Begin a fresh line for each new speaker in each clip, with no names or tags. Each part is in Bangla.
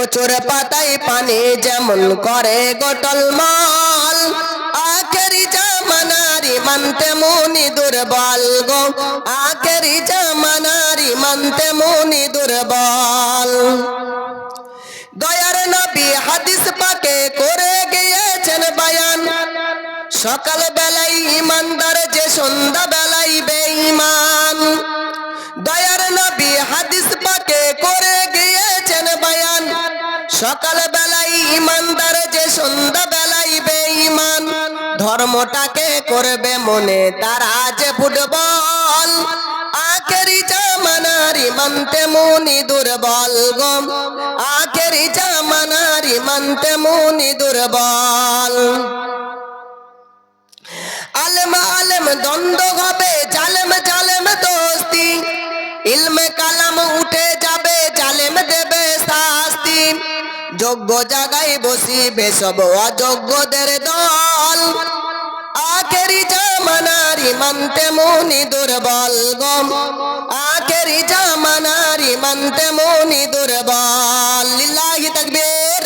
কচুর পাতায় পানি যেমন করে গোটল মাল। আখেরি জামানারি মানতে মুনি দুর্বল গো। আখেরি জামানারি মানতে মুনি দুর্বল। দয়ার নবী হাদিস পাকে করে গিয়েছেন বায়ান। সকাল বেলায় ইমানদার যে সন্ধ্যা বেলায় বেঈমান। সকাল বেলায় ইমানদার যে সন্ধ্যা বেলায় বেঈমান, ধর্মটাকে করবে মনে, তারা যে ফুটবল। আখেরি জামানারি মানতে মুনি দুর্বল গম আখেরি জামানারি মানতে মুনি দুর্বল। আলেম আলেম দ্বন্দ্ব হবে, জালেম যোগ্য জায়গায় বসিবে সব অযোগ্যদের দল। আখেরি জামানারি মানতে মুনি দুর্বল গম। আখেরি জামানারি মানতে মুনি দুর্বল। লিল্লাহি তাকবীর।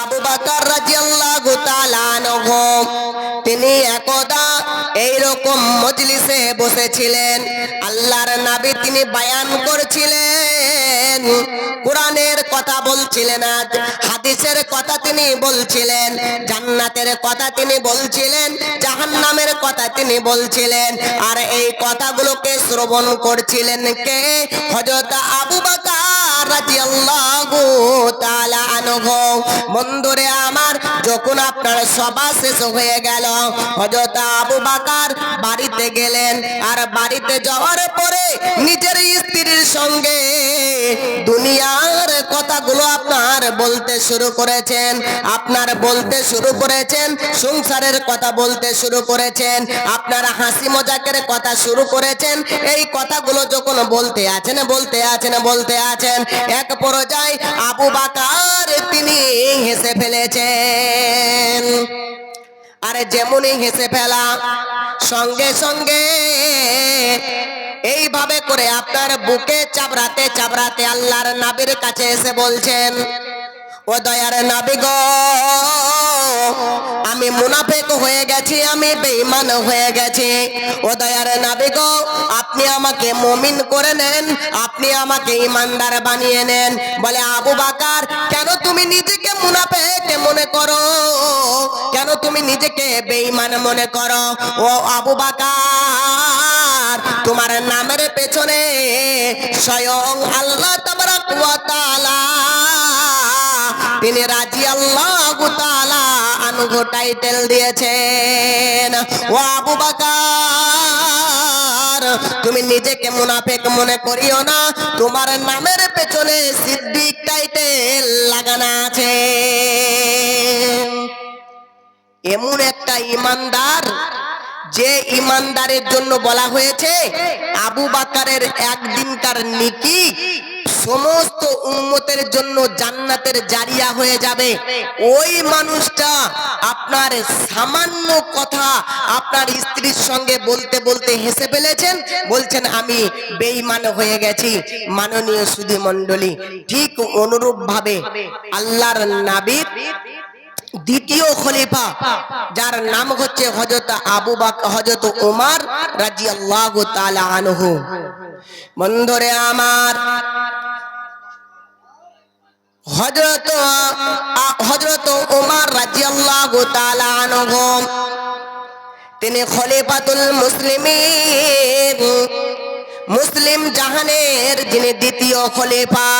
আবু বকর রাদিয়াল্লাহু তাআলা আনহু। তিনি একদা এইরকম মজলিসে বসেছিলেন। আল্লাহর নবী তিনি বায়ান করছিলেন। কথা বলছিলেন আজ। হাদিসের কথা তিনি বলছিলেন, জান্নাতের কথা তিনি বলছিলেন, জাহান্নামের কথা তিনি বলছিলেন। আর এই কথাগুলোকে শ্রবণ করছিলেন কে? হযরত আবু বকর রাদিয়াল্লাহু তাআলা আনহু। বন্ধুরে আমার, যখন আপনার সভা শেষ হয়ে গেল, হযরত আবু বকর বাড়িতে গেলেন। আর বাড়িতে যাওয়ার পরে নিজের স্ত্রীর সঙ্গে দুনিয়ার কথাগুলো আপনার বলতে শুরু করেছেন। আপনার বলতে শুরু করেছেন, সংসারের কথা বলতে শুরু করেছেন, আপনার হাসি মজাকের কথা শুরু করেছেন, এই কথাগুলো যখন বলতে আছেন বলতে আছেন বলতে আছেন, এক পর্যায়ে আবু বাকার তিনি হেসে ফেলেছেন। আরে যেমনই হেসে ফেলা, সঙ্গে সঙ্গে এইভাবে করে আপনার বুকে চাবড়াতে চাবড়াতে আল্লাহর নাবির কাছে এসে বলছেন ও দয়ার আমি মুনাফেক হয়ে গেছি, আমি বেঈমান হয়ে গেছি। ও দয়ার নাবি গো, আপনি আমাকে মমিন করে নেন, আপনি আমাকে ইমানদার বানিয়ে নেন। বলে, আবু বাকার, কেন তুমি নিজেকে মুনাফেক মনে করো? কেন তুমি নিজেকে বেঈমান মনে করো? ও আবু বাকার, তোমার নামের পেছনে স্বয়ং আল্লাহ তাবারাক ওয়া তিনি রাজি আল্লাহ আনহু টাইটেল দিয়েছেন। ও আবু বাকার, তুমি নিজেকে মুনাফেক মনে করিও না, তোমার নামের পেছনে সিদ্দিক টাইটেল লাগানো আছে। এমন একটা ইমানদার, যে ইমানদারের জন্য বলা হয়েছে, আবু বাকারের একদিনকার নীতি সমস্ত উম্মতের জন্য জান্নাতের জারিয়া হয়ে যাবে। ওই মানুষটা আপনার সামান্য কথা আপনার স্ত্রীর সঙ্গে বলতে বলতে হেসে ফেলেছেন, বলছেন, আমি বেঈমান হয়ে গেছি। মাননীয় সুধী মণ্ডলী ঠিক অনুরূপ ভাবে আল্লাহর নাবির দ্বিতীয় খলিফা, যার নাম হচ্ছে হজরত আবু বাক হজরত উমার রাদিয়াল্লাহু তাআলা আনহু। বন্ধুরে আমার হজরত হজরত উমার রাদিয়াল্লাহু তাআলা আনহু, তিনি খলিফাতুল মুসলিমিন, মুসলিম জাহানের যিনি দ্বিতীয় খলিফা।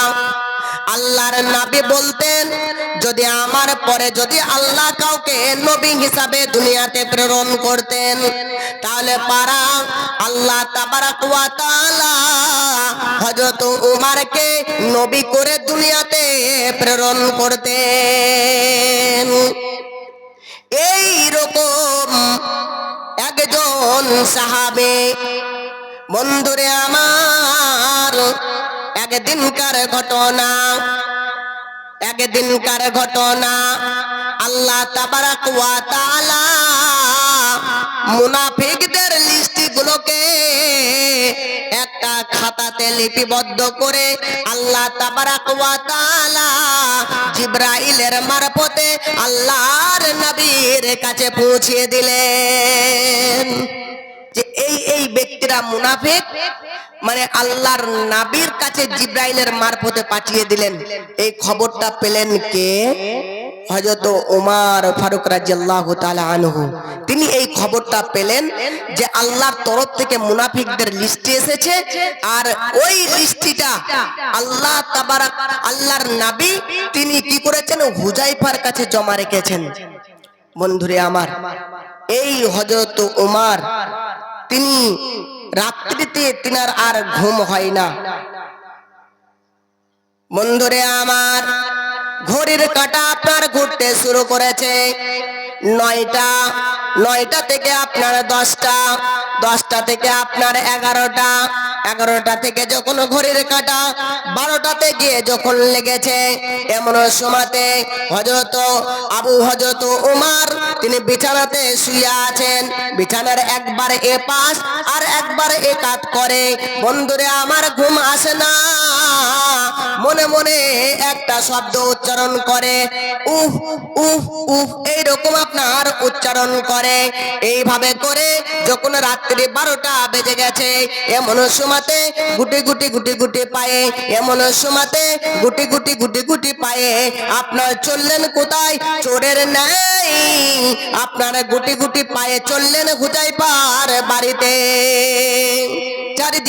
আল্লাহর নবী বলতেন, যদি আমার পরে যদি আল্লাহ কাউকে নবী হিসাবে দুনিয়াতে প্রেরণ করতেন, তাহলে পারা আল্লাহ হযরত উমারকে নবী করে দুনিয়াতে প্রেরণ করতেন। এই রকম একজন সাহাবে, বন্ধুরে আমার একদিনকার ঘটনা? একদিনকার ঘটনা? আল্লাহ তাবারাক ওয়া তাআলা মুনাফিকদের লিস্টি গুলোকে একটা খাতাতে লিপিবদ্ধ করে আল্লাহ তাবারাক ওয়া তাআলা জিব্রাইলের মারফতে আল্লাহর নবীর কাছে পৌঁছিয়ে দিলেন যে এই এই ব্যক্তিরা মুনাফিক? মানে আল্লাহর নাবির কাছে জিব্রাইলের মারফতে পাঠিয়ে দিলেন। এই খবরটা পেলেন কে? হযরত ওমর ফারুক রাদিয়াল্লাহু তাআলা আনহু। তিনি এই খবরটা পেলেন যে আল্লাহর তরফ থেকে মুনাফিকদের লিস্টে এসেছে আর ওই লিস্টিটা আল্লাহ তাবারাক, আল্লাহর নাবী তিনি কি করেছেন? হুজাইফার কাছে জমা রেখেছেন। বন্ধুরে আমার, এই হযরত ওমর তিনি রাত্রিতে তিনার আর ঘুম হয় না। বন্ধুরে আমার, ঘড়ির কাটা আপনার ঘুরতে শুরু করেছে। নয়টা নয়টা থেকে আপনার দশটা দশটা থেকে আপনার এগারোটা। এগারোটা থেকে যখন ঘড়ির কাটা বারোটাতে গিয়ে যখন লেগেছে, এমন সময়তে হজরত আবু হজরত উমার, তিনি বিছানাতে শুয়ে আছেন। বিছানার একবার এ পাশ আর একবার এ কাত করে, বন্ধুরে, আমার ঘুম আসে না। মনে মনে একটা শব্দ উচ্চারণ করে। উহ উহ উহ এইরকম আপনার উচ্চারণ করে। এইভাবে করে যখন রাত্রি বারোটা বেজে গেছে, এমন সময়তে গুটি গুটি গুটি গুটি পায়ে, এমন সময়তে গুটি গুটি গুটি গুটি পায়ে, আপনার চললেন কোথায়? চোরের নাই আপনার গুটি গুটি পায়ে চললেন হুজাই পার বাড়িতে।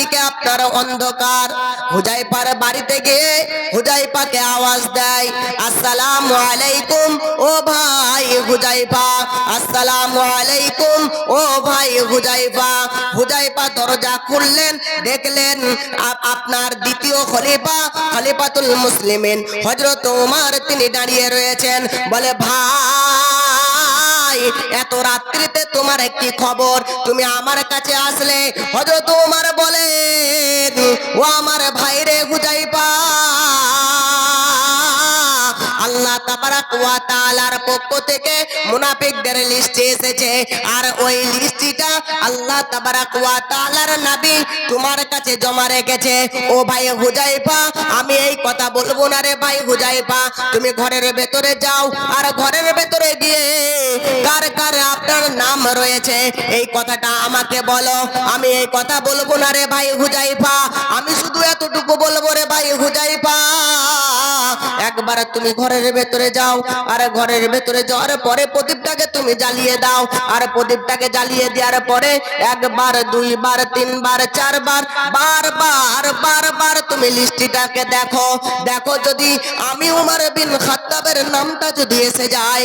চারিদিকে আপনার অন্ধকার। হুজাইপার বাড়িতে গিয়ে হুজাইপাকে আওয়াজ দেয়, আসসালামু আলাইকুম, ও ভাই হুজাইফা। আসসালামু আলাইকুম, ও ভাই হুজাইফা। হুজাইফা দরজা খুললেন, দেখলেন আপনার দ্বিতীয় খলিফা খলিফাতুল মুসলিমিন। হযরত ওমর তিনি দাঁড়িয়ে রয়েছেন, বলে, ভাই এত রাত্রিতে তোমার একটি খবর। তুমি আমার কাছে আসলে হজরত তোমার বলে ও আমার ভাইরে হুজাইফা আল্লাহ তাআলার পক্ষ থেকে মুনাফিকদের লিস্টে এসেছে। আর ওই আল্লাহ তাআলার নবী তোমার কাছে জমা রেখেছে। ও ভাই হুজাইফা, আমি এই কথা বলব না রে ভাই হুজাইফা। তুমি ঘরের ভেতরে যাও আর ঘরের ভেতরে গিয়ে কার কার আপনার নাম রয়েছে, এই কথাটা আমাকে বলো। আমি এই কথা বলব না রে ভাই হুজাইফা, আমি শুধু এতটুকু বলব রে ভাই হুজাইফা। একবার তুমি ঘরের ভেতরে যাও, আর ঘরের ভেতরে যাওয়ার পরে প্রদীপটাকে তুমি জ্বালিয়ে দাও। আর প্রদীপটাকে জ্বালিয়ে দেওয়ার পরে একবার, দুইবার, তিনবার, চারবার, বারবার বারবার তুমি লিস্টিটাকে দেখো। দেখো যদি আমি উমার বিন খাত্তাবের নামটা যদি এসে যায়।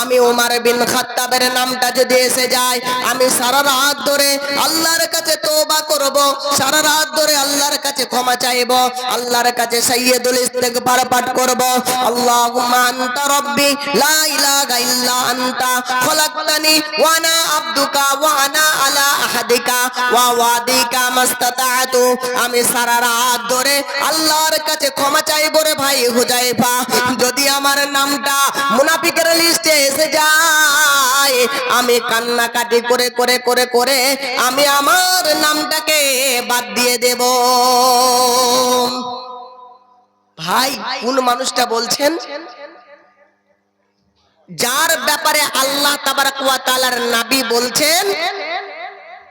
আমি ওমার বিন খাত্তাবের নামটা যদি এসে যায়, আমি সারা রাত ধরে আল্লাহর কাছে তোবা করব, সারা রাত ধরে আল্লাহর কাছে ক্ষমা চাইব, আল্লাহর কাছে সাইয়্যিদুল ইস্তিগফার পাঠ করব। আল্লাহুম্মা আনতা রাব্বি, লা ইলাহা ইল্লা আনতা, খলাকতানি, ওয়া আনা আবদুকা, ওয়া আনা আলা আহাদিকা, ওয়া ওয়াদিকা মাস্তাতাতু আমি সারা রাত ধরে আল্লাহর কাছে ক্ষমা চাইব রে ভাই হুজাইফা। যদি আমার নামটা মুনাফিকের লিস্টে যায়। আমি কান্নাকাটি করে করে করে করে আমি আমার নামটাকে বাদ দিয়ে দেব। ভাই, কোন মানুষটা বলছেন? যার ব্যাপারে আল্লাহ তাবার কুয়া তালার নাবি বলছেন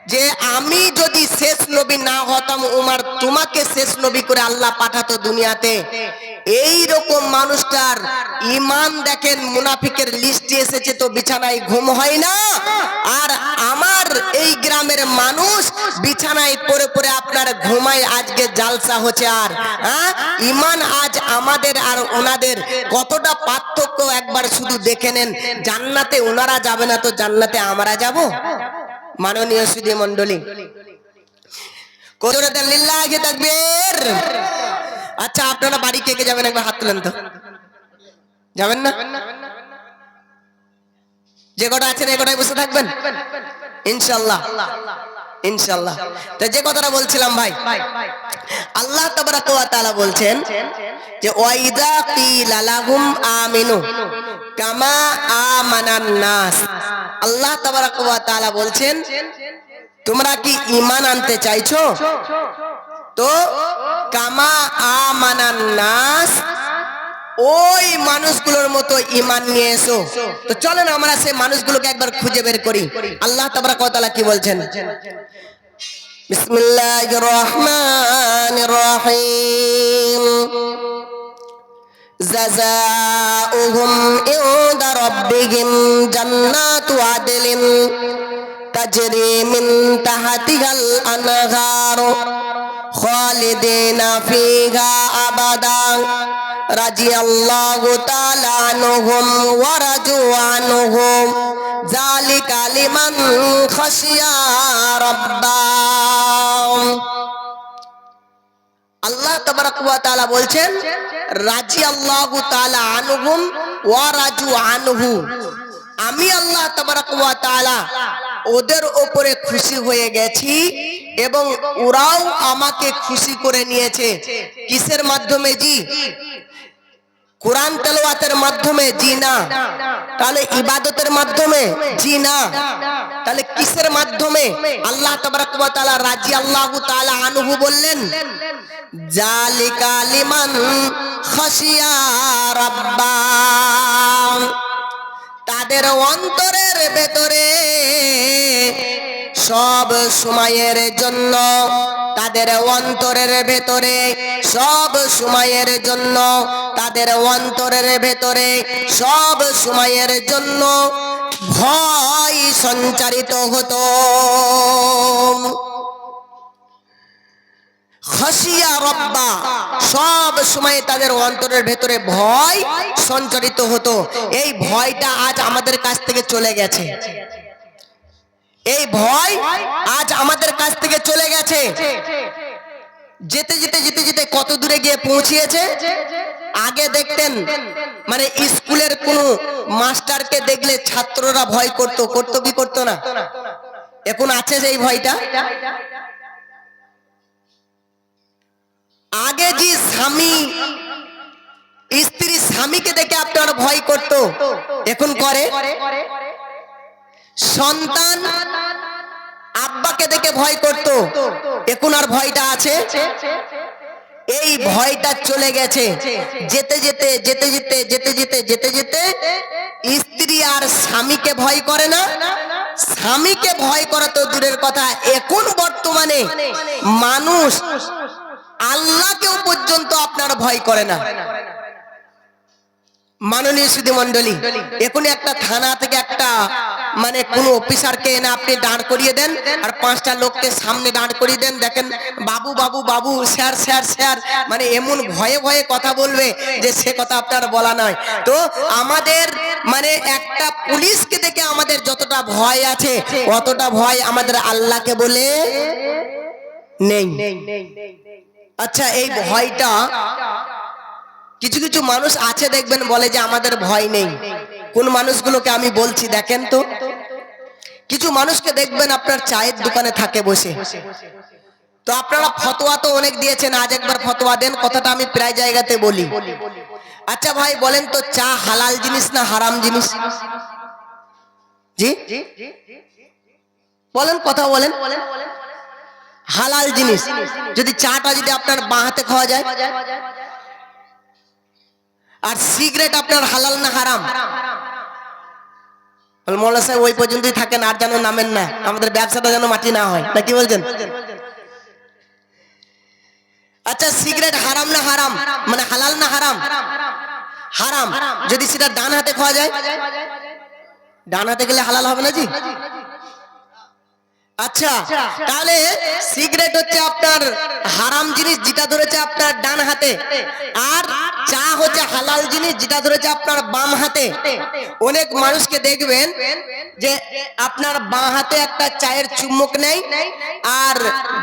যে আমি যদি শেষ নবী না হতাম, উমার তোমাকে শেষ নবী করে আল্লাহ পাঠাতো দুনিয়াতে। এই রকম মানুষটার ইমান দেখেন, মুনাফিকের লিস্টে এসেছে তো বিছানায় ঘুম হয় না। আর আমার এই গ্রামের মানুষ বিছানায় পড়ে পড়ে আপনার ঘুমায়, আজকে জালসা হচ্ছে আর। হ্যাঁ? ইমান আজ আমাদের আর ওনাদের কতটা পার্থক্য একবার শুধু দেখে নেন। জান্নাতে ওনারা যাবে না তো জান্নাতে আমরা যাব? মাননীয় সুদী মন্ডলী লিল্লাহি তাকবীর। আচ্ছা আপনারা বাড়ি কে কে যাবেন? একবার হাত তুলেন তো। যাবেন না? যে কটা আছেন, এ কটাই বসে থাকবেন? ইনশাল্লাহ ইনশাল্লাহ তো যে কথাটা বলছিলাম ভাই, আল্লাহ তাবারাক ওয়া তাআলা বলছেন যে ওয়াইদা কিলা লাহুম আমিনু কামা আমানান নাস। আল্লাহ তালা বলছেন, তোমরা কি ইমান আনতে চাইছো? তো, কামা আমানান নাস ওই মানুষগুলোর মতো ইমান নিয়ে এসো। তো চলেন আমরা সেই মানুষগুলোকে একবার খুঁজে বের করি। আল্লাহ তাবরা কতলা কি বলছেন? বিসমিল্লাহির রহিম। ইউদা জান্নাত عدل تجري من تحتها الأنهار خالدين فيها أبدا رضي الله تعالى عنهم ورضوا عنهم ذلك لمن خشي ربهم আল্লাহ তাবারাক ওয়া তাআলা বলছেন রাজি আল্লাহু তাআলা আনহুম ওয়া রাজু আনহু আমি আল্লাহ ওয়া ওদের ওপরে খুশি হয়ে গেছি এবং ওরাও আমাকে খুশি করে নিয়েছে। কিসের মাধ্যমে জি? কোরআন তেলাওয়াতের মাধ্যমে জি না। তাহলে ইবাদতের মাধ্যমে জি না। তাহলে কিসের মাধ্যমে? আল্লাহ তাআলা রাজি আল্লাহু তাআলা আনহু বললেন, জালিকা লিমান খাশিয়া তাদের অন্তরের ভেতরে সব সময়ের জন্য, তাদের অন্তরের ভেতরে সব সময়ের জন্য, তাদের অন্তরের ভেতরে সব সময়ের জন্য ভয় সঞ্চারিত হতো। খাসিয়া রব্বা। সব সময় তাদের অন্তরের ভেতরে ভয় সঞ্চারিত হতো। এই ভয়টা আজ আমাদের কাছ থেকে চলে গেছে। এই ভয় আজ আমাদের কাছ থেকে চলে গেছে। যেতে যেতে যেতে যেতে কত দূরে গিয়ে পৌঁছিয়েছে? আগে দেখতেন মানে স্কুলের কোন মাস্টারকে দেখলে ছাত্ররা ভয় করতো করতো কি করতো না? এখন আছে সেই ভয়টা? আগে যে স্বামী স্ত্রী স্বামীকে দেখে আপনার ভয় করত এখন করে সন্তান আব্বাকে দেখে ভয় করত এখন আর ভয়টা আছে এই ভয়টা চলে গেছে। যেতে যেতে যেতে যেতে যেতে যেতে যেতে যেতে স্ত্রী আর স্বামীকে ভয় করে না। স্বামীকে ভয় করা তো দূরের কথা। এখন বর্তমানে মানুষ আল্লাহকেও পর্যন্ত আপনার ভয় করে না। মাননীয় সুধী মন্ডলী এখনই একটা থানা থেকে একটা মানে কোন অফিসারকে এনে আপনি দাঁড় করিয়ে দেন, আর পাঁচটা লোককে সামনে দাঁড় করিয়ে দেন। দেখেন, বাবু বাবু বাবু, স্যার স্যার স্যার মানে এমন ভয়ে ভয়ে কথা বলবে যে সে কথা আপনার বলা নয়। তো আমাদের মানে একটা পুলিশকে দেখে আমাদের যতটা ভয় আছে, অতটা ভয় আমাদের আল্লাহকে বলে নেই। আচ্ছা এই ভয়টা কিছু কিছু মানুষ আছে দেখবেন বলে যে আমাদের ভয় নেই। কোন মানুষগুলোকে আমি বলছি দেখেন তো। কিছু মানুষকে দেখবেন আপনার চায়ের দোকানে থাকে বসে। তো আপনারা ফতোয়া তো অনেক দিয়েছেন আজ একবার ফতোয়া দেন কথাটা আমি প্রায় জায়গাতে বলি। আচ্ছা ভাই বলেন তো চা হালাল জিনিস না হারাম জিনিস? জি? বলেন কথা বলেন। হালাল জিনিস। যদি চাটা যদি আপনার বাঁ হাতে খাওয়া যায়, আর সিগারেট আপনার হালাল না হারাম? মোল্লা সাহেব, ওই পর্যন্তই থাকেন, আর যেন নামেন না। আমাদের ব্যবসাটা যেন মাটি না হয়। না কি বলছেন? আচ্ছা সিগারেট হারাম না হারাম? মানে হালাল না হারাম? হারাম। যদি সেটা ডান হাতে খাওয়া যায়, ডান হাতে গেলে হালাল হবে না জি? আচ্ছা তাহলে সিগারেট হচ্ছে আপনার হারাম জিনিস যেটা ধরেছে আপনার ডান হাতে। আর চা হচ্ছে হালাল জিনিস যেটা ধরেছে আপনার বাম হাতে। অনেক মানুষকে দেখবেন যে আপনার বাঁ হাতে একটা চায়ের চুম্বক নেই আর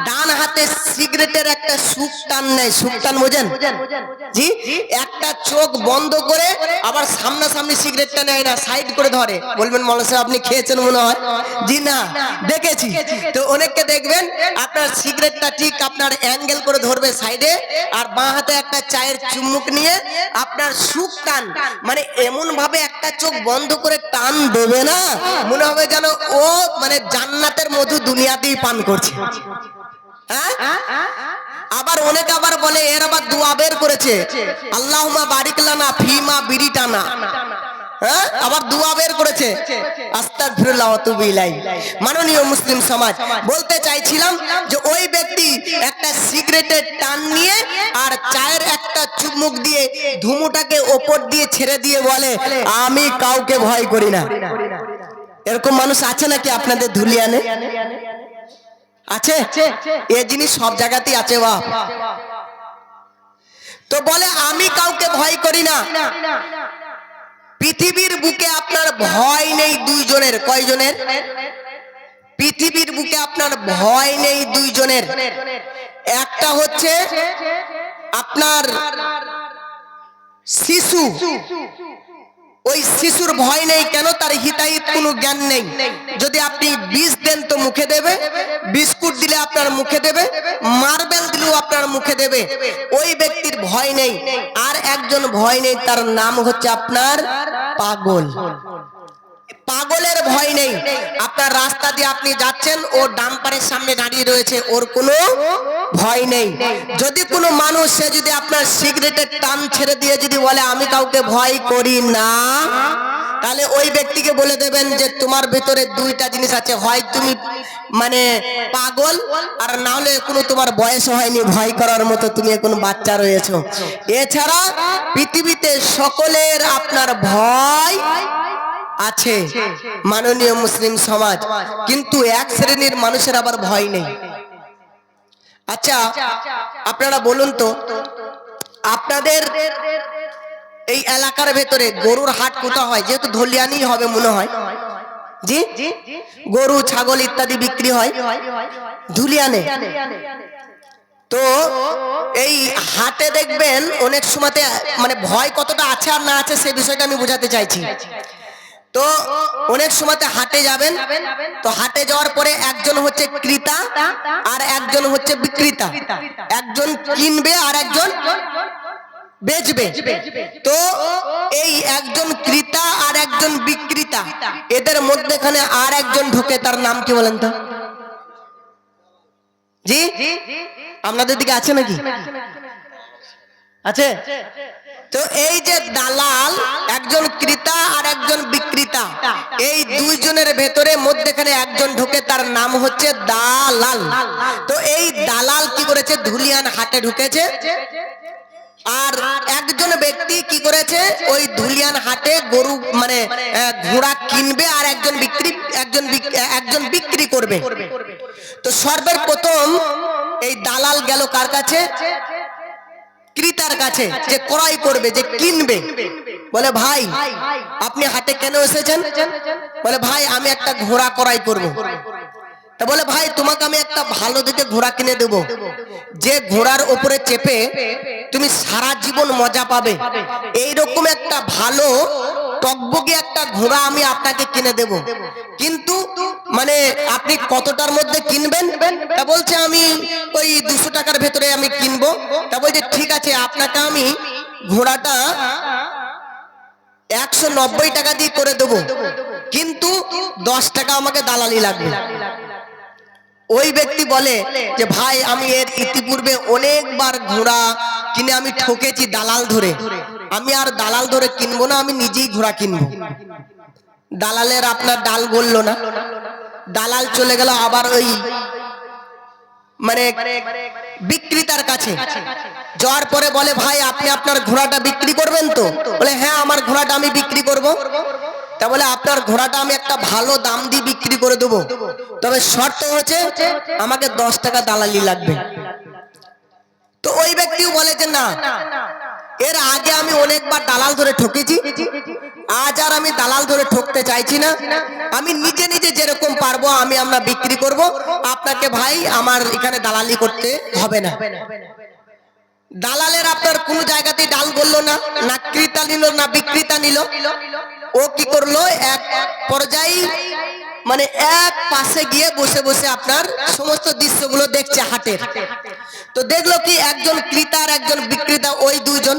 ডান হাতে সিগারেটের একটা সুখ টান নেই। সুখ টান বোঝেন? জি? একটা চোখ বন্ধ করে আবার সামনাসামনি সিগারেটটা নেয় না, সাইড করে ধরে। বলবেন মনে আপনি খেয়েছেন মনে হয়? জি না, দেখেছি। তো অনেককে দেখবেন, আপনার সিগারেটটা ঠিক আপনার অ্যাঙ্গেল করে ধরবে সাইডে, আর বাঁ হাতে একটা চায়ের চুমুক নিয়ে আপনার সুখ টান মানে এমন ভাবে একটা চোখ বন্ধ করে টান দেবে না। মনে হবে যেন ও মানে জান্নাতের মধু দুনিয়াতেই পান করছে। হ্যাঁ? আবার অনেক আবার বলে, এর আবার দোয়া বের করেছে। আল্লাহুম্মা বারিক লানা ফি টানা হ্যাঁ? আবার দুয়া বের করেছে। মাননীয় মুসলিম সমাজ, বলতে চাইছিলাম যে ওই ব্যক্তি একটা সিগারেটের টান নিয়ে আর চায়ের একটা চুমুক দিয়ে ধুমুটাকে ওপর দিয়ে ছেড়ে দিয়ে বলে, আমি কাউকে ভয় করি না। এরকম মানুষ আছে নাকি আপনাদের ধুলিয়ানে? আছে? এ জিনিস সব জায়গাতেই আছে বাপ তো বলে আমি কাউকে ভয় করি না। পৃথিবীর বুকে আপনার ভয় নেই দুইজনের। কয়জনের? পৃথিবীর বুকে আপনার ভয় নেই দুইজনের। একটা হচ্ছে আপনার শিশু। ওই শিশুর ভয় নেই, কেন তার হিতাহিত কোনো জ্ঞান নেই? যদি আপনি বিষ দেন তো মুখে দেবে, বিস্কুট দিলে আপনার মুখে দেবে, মার্বেল দিলেও আপনার মুখে দেবে, ওই ব্যক্তির ভয় নেই। আর একজন ভয় নেই, তার নাম হচ্ছে আপনার পাগল। পাগলের ভয় নেই। আপনার রাস্তা দিয়ে আপনি যাচ্ছেন ও ডাম্পারের সামনে দাঁড়িয়ে রয়েছে, ওর কোনো ভয় নেই। যদি কোনো মানুষ, সে যদি আপনার সিগারেটের টান ছেড়ে দিয়ে যদি বলে, আমি কাউকে ভয় করি না, তাহলে ওই ব্যক্তিকে বলে দেবেন যে, তোমার ভেতরে দুইটা জিনিস আছে, হয় তুমি মানে পাগল, আর না হলে কোনো তোমার বয়স হয়নি, ভয় করার মতো তুমি এখন বাচ্চা রয়েছো। এছাড়া পৃথিবীতে সকলের আপনার ভয় আছে। মাননীয় মুসলিম সমাজ। কিন্তু এক শ্রেণির মানুষের আবার ভয় নেই। আচ্ছা আপনারা বলুন তো আপনাদের এই এলাকার ভেতরে গরুর হাট কোথা হয়? যেহেতু ধলিয়ানি হবে মনে হয়। জি? গরু ছাগল ইত্যাদি বিক্রি হয়। ধুলিয়ানে। তো এই হাটে দেখবেন অনেক সময়তে মানে ভয় কতটা আছে আর না আছে সেই বিষয়টা আমি বোঝাতে চাইছি। তো অনেক সময়তে হাটে যাবেন। তো হাটে যাওয়ার পরে একজন হচ্ছে ক্রেতা আর একজন হচ্ছে বিক্রেতা। একজন কিনবে আর একজন বেচবে। তো এই একজন ক্রেতা আর একজন বিক্রেতা এদের মধ্যেখানে আর একজন ঢোকে তার নাম কি বলেন তো? জি? আপনাদের দিকে আছে নাকি? আছে? তো এই যে দালাল, একজন ক্রেতা আর একজন বিক্রেতা, এই দুইজনের ভেতরে মধ্যেখানে একজন ঢুকে, তার নাম হচ্ছে দালাল। তো এই দালাল কি করেছে? ধুলিয়ান হাটে ঢুকেছে। আর একজন ব্যক্তি কি করেছে? ওই ধুলিয়ান হাটে গরু মানে ঘোড়া কিনবে আর একজন বিক্রি, একজন একজন বিক্রি করবে। তো সর্বের প্রথম এই দালাল গেল কার কাছে? ক্রেতার কাছে যে ক্রয় করবে, যে কিনবে। বলে, ভাই, আপনি হাটে কেন এসেছেন? বলে, ভাই, আমি একটা ঘোড়া ক্রয় করব। তা বলে, ভাই, তোমাকে আমি একটা ভালো দিকে ঘোড়া কিনে দেব। যে ঘোড়ার উপরে চেপে তুমি সারা জীবন মজা পাবে। এই রকম একটা ভালো টকবগে একটা ঘোড়া আমি আপনাকে কিনে দেব। কিন্তু মানে আপনি কতটার মধ্যে কিনবেন? তা বলছে আমি ওই দুশো টাকার ভেতরে আমি কিনবো। তা বলছে, ঠিক আছে, আপনাকে আমি ঘোড়াটা একশো নব্বই টাকা দিয়ে করে দেবো। কিন্তু দশ টাকা আমাকে দালালি লাগবে। ওই ব্যক্তি বলে যে, ভাই, আমি এর ইতিপূর্বে অনেকবার ঘোড়া কিনে আমি ঠকেছি দালাল ধরে। আমি আর দালাল ধরে কিনবো না, আমি নিজেই ঘোড়া কিনবো। দালালের আপনার ডাল বলল না। দালাল চলে গেল আবার ওই মানে বিক্রেতার কাছে। যাওয়ার পরে বলে, ভাই, আপনি আপনার ঘোড়াটা বিক্রি করবেন তো? বলে হ্যাঁ আমার ঘোড়াটা আমি বিক্রি করব। তা বলে, আপনার ঘোড়াটা আমি একটা ভালো দাম দিয়ে বিক্রি করে দেবো। তবে শর্ত হচ্ছে, আমাকে দশ টাকা দালালি লাগবে। তো ওই ব্যক্তিও বলে যে, না, এর আগে আমি অনেকবার দালাল ধরে ঠকেছি, আজ আর আমি দালাল ধরে ঠকতে চাইছি না। আমি নিজে নিজে যেরকম পারব, আমি আমরা বিক্রি করব। আপনাকে ভাই, আমার এখানে দালালি করতে হবে না। দালালের আপনার কোন জায়গাতেই ডাল বলল না না ক্রেতা নিল, না বিক্রেতা নিল। ও কি করল? এক পর্যায়ে মানে এক পাশে গিয়ে বসে বসে আপনার সমস্ত দৃশ্যগুলো দেখছে হাটের। তো দেখল কি একজন ক্রেতা আর একজন বিক্রেতা, ওই দুজন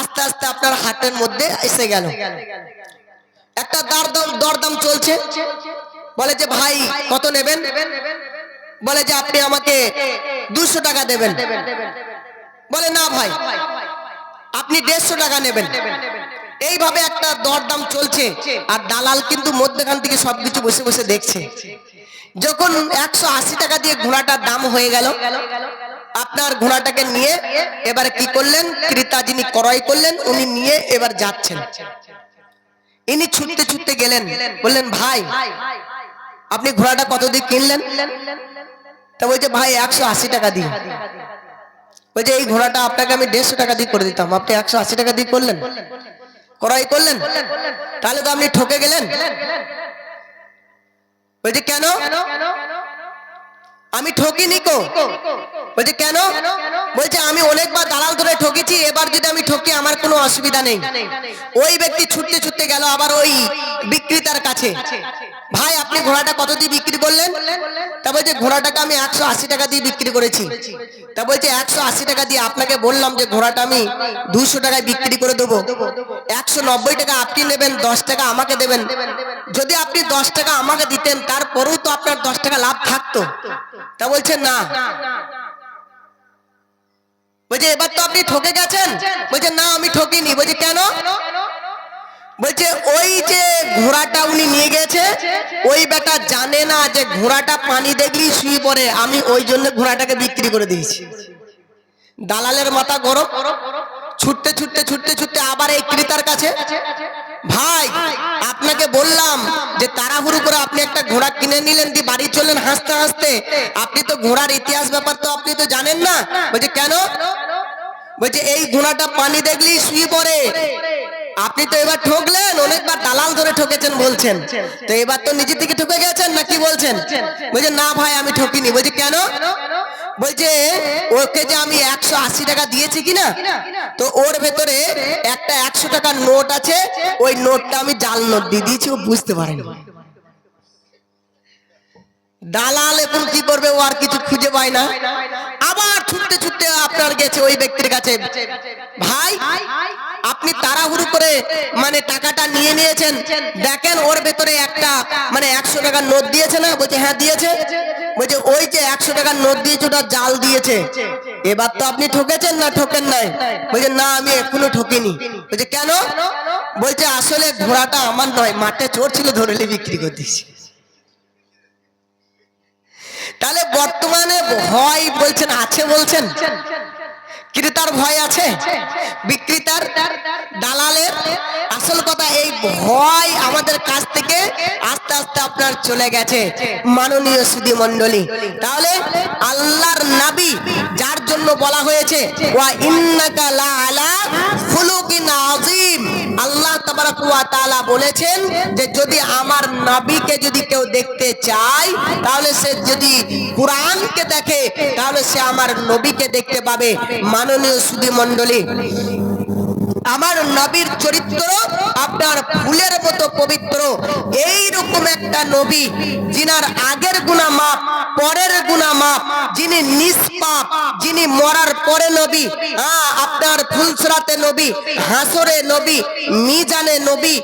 আস্তে আস্তে আপনার হাটের মধ্যে এসে গেল। একটা দরদাম দরদাম চলছে। বলে যে, ভাই, কত নেবেন? বলে যে, আপনি আমাকে দুশো টাকা দেবেন। বলে, না, ভাই, আপনি দেড়শো টাকা নেবেন। এইভাবে একটা দরদাম চলছে। আর দালাল কিন্তু মধ্যখান থেকে সবকিছু বসে বসে দেখছে। যখন একশো আশি টাকা দিয়ে ঘোড়াটার দাম হয়ে গেল, আপনার ঘোড়াটাকে নিয়ে এবারে কি করলেন? ক্রেতা যিনি ক্রয় করলেন, উনি নিয়ে এবার যাচ্ছেন। ইনি ছুটতে ছুটতে গেলেন, বললেন, ভাই, আপনি ঘোড়াটা কত দিয়ে কিনলেন? তা বলছে, ভাই, একশো আশি টাকা দিয়ে। বলছে, এই ঘোড়াটা আপনাকে আমি দেড়শো টাকা দিয়ে করে দিতাম। আপনি একশো আশি টাকা দিয়ে করলেন? ক্রয় করলেন? তাহলে তো আপনি ঠকে গেলেন। বলছি, কেন? আমি ঠকিনি কো। বলছি, কেন? বলছে, আমি অনেকবার দালাল ধরে ঠকেছি, এবার যদি আমি ঠকি, আমার কোনো অসুবিধা নেই। ওই ব্যক্তি ছুটতে ছুটতে গেল আবার ওই বিক্রেতার কাছে। ভাই, আপনি ঘোড়াটা কত দিয়ে বিক্রি করলেন? তা বলছে, ঘোড়াটাকে আমি একশো আশি টাকা দিয়ে বিক্রি করেছি। তা বলছে, একশো আশি টাকা দিয়ে আপনাকে বললাম যে ঘোড়াটা আমি দুশো টাকায় বিক্রি করে দেবো। একশো নব্বই টাকা আপনি নেবেন, দশ টাকা আমাকে দেবেন। যদি আপনি দশ টাকা আমাকে দিতেন, তারপরেও তো আপনার দশ টাকা লাভ থাকতো। তা বলছে, না। বলছে, এবার তো আপনি ঠকে গেছেন। বলছে, না, আমি ঠকিনি। বলছে, কেন? বলছে, ওই যে ঘোড়াটা উনি নিয়ে গেছে, ওই বেটা জানে না যে ঘোড়াটা পানি দেখলেই শুয়ে পড়ে, আমি ওই জন্য ঘোড়াটাকে বিক্রি করে দিয়েছি। দালালের মাথা গরম, ছুটতে ছুটতে ছুটতে ছুটতে আবার এই ক্রেতার কাছে, ভাই, আপনাকে বললাম যে তাড়াহুড়ো করে আপনি একটা ঘোড়া কিনে নিলেন দিয়ে বাড়ি চললেন হাসতে হাসতে, আপনি তো ঘোড়ার ইতিহাস ব্যাপার তো আপনি তো জানেন না। বলছে, কেন? বলছে, এই ঘোড়াটা পানি দেখলেই শুয়ে পড়ে। আপনি তো এবার ঠকলেন, অনেকবার দালাল ধরে ঠকেছেন বলছেন। তো এবার তো নিজে থেকে ঠকে গেছেন না কি বলছেন? বলছে না ভাই, আমি ঠকিনি। বলছে, কেন? বলছে, ওকে যে আমি একশো আশি টাকা দিয়েছি কিনা? তো ওর ভেতরে একটা একশো টাকার নোট আছে। ওই নোটটা আমি জাল নোট দিয়ে দিয়েছি, ও বুঝতে পারেনি। দালাল এখন কি করবে? ও আর কিছু খুঁজে পায় না। আবার ছুটতে ছুটতে আপনার গেছে ওই ব্যক্তির কাছে। ভাই আপনি তাড়াহুড়ো করে মানে টাকাটা নিয়ে নিয়েছেন। দেখেন ওর ভেতরে একটা মানে একশো টাকার নোট দিয়েছে না? বলছে হ্যাঁ দিয়েছে। বলছে, ওই যে একশো টাকার নোট দিয়েছে, ওটা জাল দিয়েছে। এবার তো আপনি ঠকেছেন না, ঠকেন নাই? বলছে, না, আমি এখনও ঠকিনি। বলছে, কেন? বলছে, আসলে ঘোড়াটা আমার নয়, মাঠে চোর ছিল ধরলে বিক্রি করে দিয়েছি তাহলে বর্তমানে ভয় বলছেন, আছে বলছেন? ক্রেতার ভয় আছে? বিক্রেতার দালালের? আসল কথা, এই ভয় আমাদের কাছ থেকে আস্তে আস্তে আপনার চলে গেছে। মাননীয় সুদী মন্ডলী তাহলে আল্লাহর নাবি যার জন্য বলা হয়েছে, ওয়া ইন্নাকা লা আলা খুলুকিন আযীম। আল্লাহ তালা বলেছেন যে যদি আমার নাবিকে যদি কেউ দেখতে চায়, তাহলে সে যদি কোরআনকে দেখে, তাহলে সে আমার নবীকে দেখতে পাবে। মাননীয় সুদী মণ্ডলী আমার নবীর চরিত্র আপনার ফুলের মতো পবিত্র। এই রকম একটা নবী যিনার আগের গুণা মাপ পরের গুণা মাপ যিনি নিষ্পাপ, যিনি মরার পরে নবী আপনার ফুলসরাতে নবী, হাসরে নবী, মিজানে নবী